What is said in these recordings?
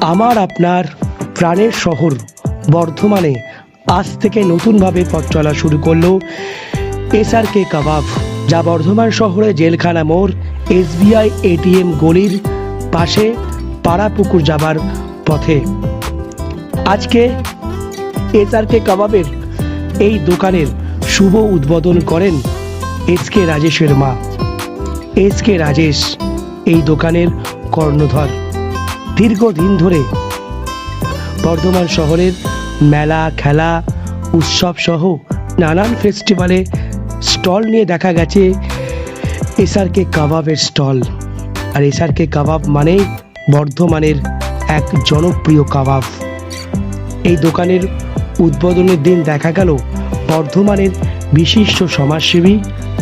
আমার আপনার প্রাণের শহর বর্ধমানে আজ থেকে নতুনভাবে পথ চলা শুরু করল এসআরকে কাবাব, যা বর্ধমান শহরে জেলখানা মোড়, এসবিআই, এটিএম গলির পাশে পাড়াপুকুর যাবার পথে। আজকে এসআরকে কাবাবের এই দোকানের শুভ উদ্বোধন করেন এস কে রাজেশের মা। এস কে রাজেশ, এই দোকানের কর্ণধর। দীর্ঘদিন ধরে বর্ধমান শহরের মেলা, খেলা, উৎসব সহ নানান ফেস্টিভ্যালে স্টল নিয়ে দেখা গেছে এসআরকে কাবাবের স্টল আর এসআরকে কাবাব মানেই বর্ধমানের এক জনপ্রিয় কাবাব এই দোকানের উদ্বোধনের দিন দেখা গেল বর্ধমানের বিশিষ্ট সমাজসেবী,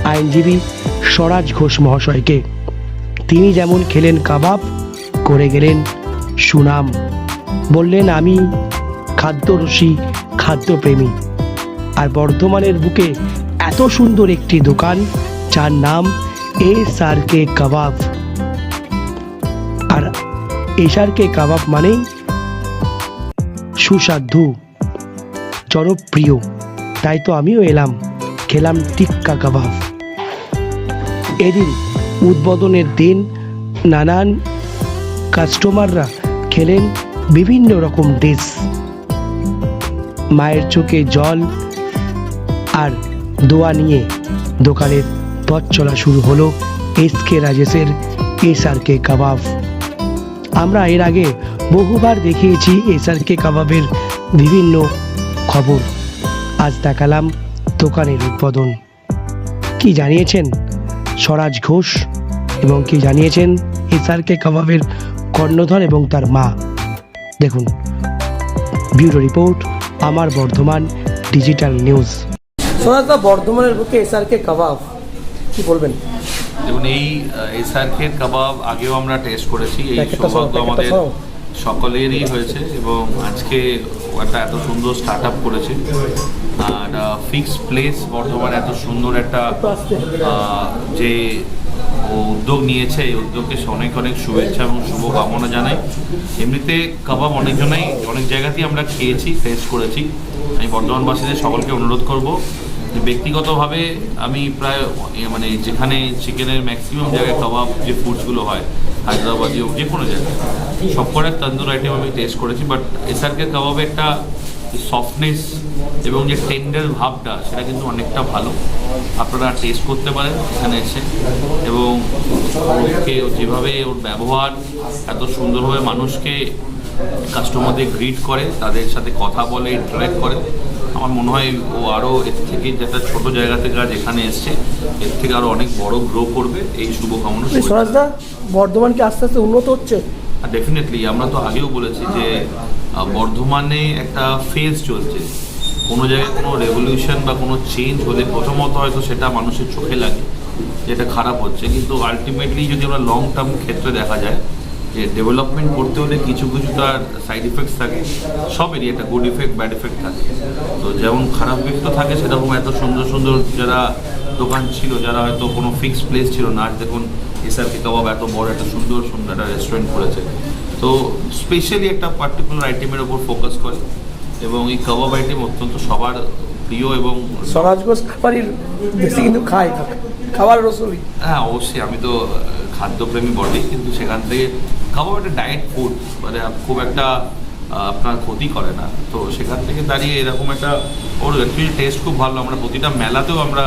আইনজীবী স্বরাজ ঘোষ মহাশয়কে। তিনি যেমন খেলেন কাবাব করে গেলেন সুনাম। বললেন, আমি খাদ্যরসী, খাদ্যপ্রেমী। আর বর্ধমানের বুকে এত সুন্দর একটি দোকান, যার নাম এস আর কে কাবাব। আর এস আর কে কাবাব মানেই সুস্বাদু, জনপ্রিয়। তাই তো আমিও এলাম, খেলাম টিক্কা কাবাব। এদিন উদ্বোধনের দিন নানান কাস্টমাররা খেলেন বিভিন্ন রকম ডিশ। মায়ের চোখে জল আর দোয়া নিয়ে দোকানের পথ চলা শুরু হলো S K রাজেশের S R K কাবাব। আমরা এর আগে বহুবার দেখিয়েছি এস আর কে কাবাবের বিভিন্ন খবর। আজ দেখালাম দোকানের উদ্বোধন। কি জানিয়েছেন? স্বরাজ ঘোষ এবং কি জানিয়েছেন এস আর কে কাবাবের কর্ণধর এবং তার মা। দেখুন ব্যুরো রিপোর্ট আমার বর্ধমান ডিজিটাল নিউজ। সোনাদা বর্ধমানের বুকে এস আর কে কাবাব। কি বলবেন? দেখুন এই এসআরকের কাবাব আগেও আমরা টেস্ট করেছি। এই সৌভাগ্য আমাদের সকলেরই হয়েছে এবং আজকে একটা এত সুন্দর স্টার্ট আপ করেছে। আর ফিক্স প্লেস বর্ধমানে এত সুন্দর একটা আহ, যে ও উদ্যোগ নিয়েছে, এই উদ্যোগকে অনেক অনেক শুভেচ্ছা এবং শুভকামনা জানাই। এমনিতে কাবাব অনেকজনাই, অনেক জায়গাতেই আমরা খেয়েছি টেস্ট করেছি। আমি বর্ধমানবাসীদের সকলকে অনুরোধ করব যে ব্যক্তিগতভাবে আমি প্রায় মানে যেখানে চিকেনের ম্যাক্সিমাম জায়গায় কাবাব যে ফুডসগুলো হয়, হায়দ্রাবাদি হোক, যে কোনো জায়গায় সব তন্দুর আইটেম আমি টেস্ট করেছি। বাট এসআরকে কাবাবে একটা সফটনেস এবং যে টেন্ডার ভাবটা সেটা কিন্তু অনেকটা ভালো। আপনারা টেস্ট করতে পারেন এখানে এসে। এবং ওকে যেভাবে ওর ব্যবহার এত সুন্দরভাবে মানুষকে কাস্টমারদের গ্রিট করে তাদের সাথে কথা বলে ইন্টারাক্ট করে আমার মনে হয় ও আরও এর থেকে যেটা ছোট জায়গা থেকে আজ এখানে এসছে এর থেকে আরও অনেক বড় গ্রো করবে এই শুভকামনা। স্বরাজদা বর্ধমান কি আস্তে আস্তে উন্নত হচ্ছে? ডেফিনেটলি আমরা তো আগেও বলেছি যে বর্ধমানে একটা ফেজ চলছে। কোনো জায়গায় কোনো রেভলিউশন বা কোনো চেঞ্জ হলে প্রথমত হয়তো সেটা মানুষের চোখে লাগে যেটা খারাপ হচ্ছে। কিন্তু আলটিমেটলি যদি আমরা লং টার্ম ক্ষেত্রে দেখা যায়, যে ডেভেলপমেন্ট করতে হলে কিছু কিছু তার সাইড ইফেক্টস থাকে। সবেরই একটা গুড ইফেক্ট ব্যাড ইফেক্ট থাকে। তো যেমন খারাপ তো থাকে, সেরকম এত সুন্দর সুন্দর যারা দোকান ছিল, যারা হয়তো কোনো ফিক্সড প্লেস ছিল না আজ দেখুন এসআরকে কাবাব এত বড় একটা সুন্দর সুন্দর একটা রেস্টুরেন্ট করেছে। তো স্পেশালি একটা পার্টিকুলার আইটেমের ওপর ফোকাস করে। এবং এই কাবাব আইটেম অত্যন্ত সবার প্রিয় এবং স্বরাজ ঘোষ বেশি কিন্তু খায় খাবার রসুলি হ্যাঁ অবশ্যই আমি তো খাদ্যপ্রেমী বটেই কিন্তু সেখান থেকে কাবাব একটা ডায়েট ফুড মানে খুব একটা আপনার ক্ষতি করে না। তো সেখান থেকে দাঁড়িয়ে এরকম একটা ওর অ্যাকচুয়ালি টেস্ট খুব ভালো। আমরা প্রতিটা মেলাতেও আমরা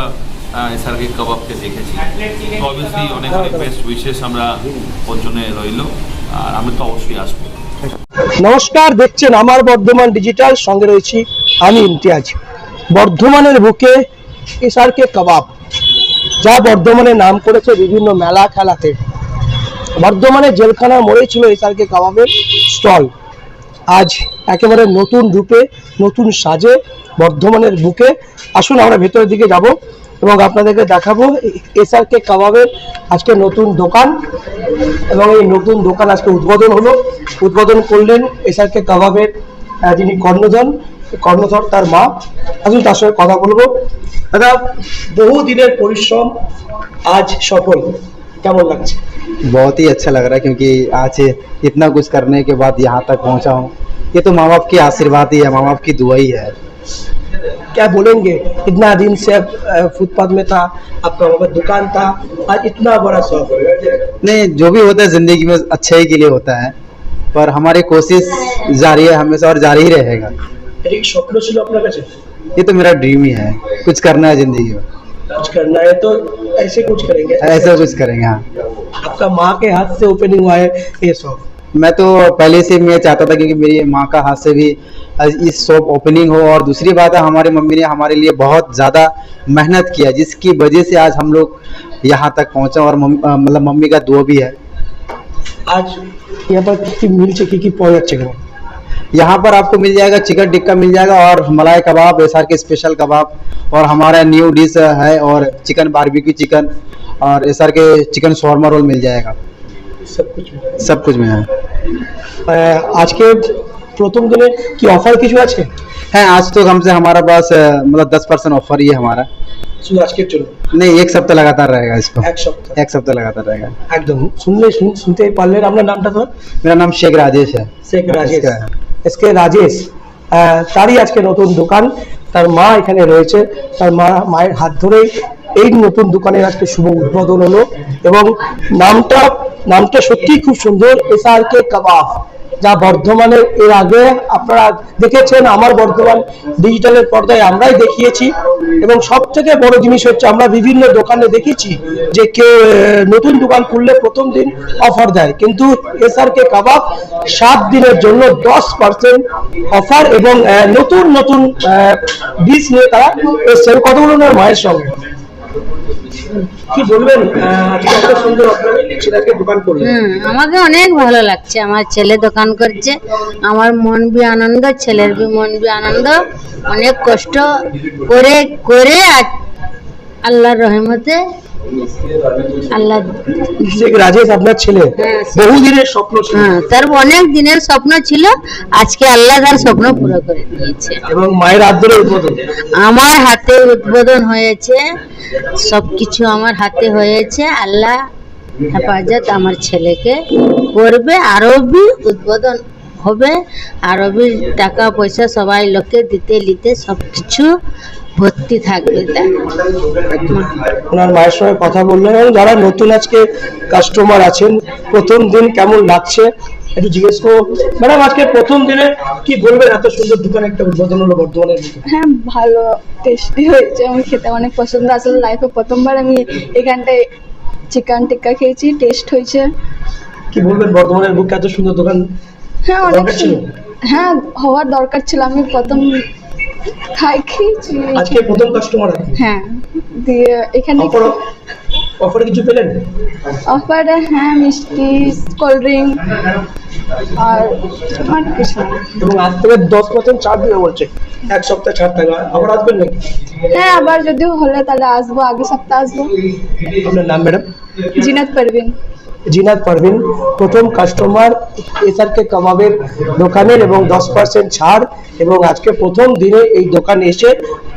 এসআরকে কাবাবকে দেখেছি। তো অবভিয়াসলি অনেক অনেক বেস্ট উইশেস আমরা ওর জন্য রইল। আর আমি তো অবশ্যই আসব। নমস্কার, দেখছেন আমার বর্ধমান ডিজিটাল সঙ্গে রয়েছি আমি ইমতিয়াজ। বর্ধমানের বুকে এসআরকে কাবাব, যা বর্ধমানে নাম করেছে বিভিন্ন মেলা খেলাতে। বর্ধমানে জেলখানা মোড়েই ছিল এসআরকে কাবাবের স্টল। আজ একেবারে নতুন রূপে, নতুন সাজে বর্ধমানের বুকে। আসুন আমরা ভেতরের দিকে যাব। এবং আপনাদেরকে দেখাবো এসআরকে কাবাবের আজকে নতুন দোকান এবং এই নতুন দোকান আজকে উদ্বোধন হলো উদ্বোধন করলেন এসআরকে কাবাবের আহ, যিনি কর্ণধর কর্ণধর তার মা আসুন তার সঙ্গে কথা বলবো দাদা বহু দিনের পরিশ্রম আজ সফল কেমন লাগছে बहुत ही अच्छा लग रहा है क्योंकि आज इतना कुछ करने के बाद यहाँ तक पहुँचा हूँ ये तो माँ बाप की आशीर्वाद ही है माँ बाप की दुआ ही है क्या बोलेंगे? इतना दिन से फुटपाथ में था आपका वहाँ दुकान था आज इतना बड़ा शौक नहीं जो भी होता है ज़िंदगी में अच्छाई के लिए होता है पर हमारी कोशिश जारी है हमेशा और जारी ही रहेगा। तो ये तो मेरा ड्रीम ही है कुछ करना है ज़िंदगी में। कुछ करना है तो ऐसे कुछ करेंगे। ऐसे कुछ करेंगे हाँ। आपका माँ के हाथ से ओपनिंग हुआ है ये शौक। मैं तो पहले से मैं चाहता था क्योंकि मेरी माँ का हाथ से भी इस शॉप ओपनिंग हो और दूसरी बात है हमारे मम्मी ने हमारे लिए बहुत ज़्यादा मेहनत किया जिसकी वजह से आज हम लोग यहाँ तक पहुँचा और मतलब मम्मी का दो भी है। आज यहाँ पर मिल चुकी की अच्छे चिकन यहाँ पर आपको मिल जाएगा चिकन टिक्का मिल जाएगा और मलाई कबाब एसआर के स्पेशल कबाब और हमारा न्यू डिश है और चिकन बारबेक्यू चिकन और SR K chicken shawarma roll मिल जाएगा। सब कुछ सब कुछ में है। आज के আজকে প্রথম দিনে কি অফার কিছু আছে है आज तो हमसे हमारा पास अ, मतलब दस परसेंट ऑफर ही है हमारा শুধু আজকের জন্য नहीं एक सप्ताह लगातार रहेगा इसको এক সপ্তাহ एक सप्ताह लगातार रहेगा একদম শুনলে শুন- শুনতেই পারলেন আপনার নামটা তো मेरा नाम शेख राजेश है শেখ রাজেশ इसका है। এসকে রাজেশ আহ, তারই আজকে নতুন দোকান তার মা এখানে রয়েছে তার মা মায়ের হাত ধরেই এই নতুন দোকানের আজকে শুভ উদ্বোধন হলো এবং নামটা নামটা সত্যিই খুব সুন্দর এসআর কে কাবাব যা বর্ধমানের, এর আগে আপনারা দেখেছেন আমার বর্ধমান ডিজিটালের পর্দায় আমরাই দেখিয়েছি। এবং সব থেকে বড় জিনিস হচ্ছে আমরা বিভিন্ন দোকানে দেখেছি যে কেউ নতুন দোকান খুললে প্রথম দিন অফার দেয়। কিন্তু এসআর কে কাবাব সাত দিনের জন্য দশ পার্সেন্ট অফার এবং নতুন নতুন ডিশ নিয়ে তারা এসছেন কতগুলো মায়ের সঙ্গে। কি আমাকে অনেক ভালো লাগছে। আমার ছেলে দোকান করছে। আমার মন বি আনন্দ, ছেলের বি মন বি আনন্দ। অনেক কষ্ট করে করে আল্লাহর রহমতে আল্লাহ শেখ রাজেশ আপনার ছেলে হ্যাঁ, বহুদিনের স্বপ্ন ছিল। হ্যাঁ তার অনেক দিনের স্বপ্ন ছিল আজকে আল্লাহ তার স্বপ্ন পুরো করে দিয়েছে। এবং মায়ের হাত ধরে উদ্বোধন। আমার হাতে উদ্বোধন হয়েছে সবকিছু আমার হাতে হয়েছে আল্লাহ হেফাজত আমার ছেলেকে করবে আরও বি উদ্বোধন হবে আরও বি টাকা পয়সা সবাই লোকে দিতে নিতে সবকিছু ভর্তি থাকবে ওনার মায়ের সঙ্গে কথা বললেন এবং যারা নতুন আজকে কাস্টমার আছেন প্রথম দিন কেমন লাগছে? একটু জিজ্ঞেস করব ম্যাডাম আজকে প্রথম দিনে কি বলবেন? এত সুন্দর দোকান একটা উদ্বোধন হলো বর্ধমানের হ্যাঁ ভালো টেস্টি হয়েছে আমার খেতে অনেক পছন্দ। আসলে লাইফে প্রথমবার আমি এখানটায় চিকেন টিক্কা খেয়েছি টেস্ট হয়েছে। কি বলবেন? বর্ধমানের বুকে এত সুন্দর দোকান হ্যাঁ অনেক। হ্যাঁ হওয়ার দরকার ছিল। আমি প্রথম আজকে প্রথম কাস্টমার হ্যাঁ দিয়ে এখানে অফার কিছু পেলেন? অফারে হ্যাঁ মিষ্টি কোল্ড ড্রিঙ্ক আর আর কিছু এবং আজ থেকে দশ পার্সেন্ট ছাড় দিবে বলছে। এক সপ্তাহ ছাড় থাকবে আবার আসবেন নাকি? হ্যাঁ আবার যদি হলে তাহলে আসব আগে সপ্তাহে আসব। আপনার নাম ম্যাডাম জিনাত পারবিন জিনাত পারভিন প্রথম কাস্টমার এসআরকে কাবাবের দোকানের এবং দশ পার্সেন্ট ছাড় এবং আজকে প্রথম দিনে এই দোকানে এসে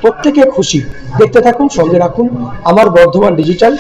প্রত্যেকে খুশি। দেখতে থাকুন, সঙ্গে রাখুন। আমার বর্ধমান ডিজিটাল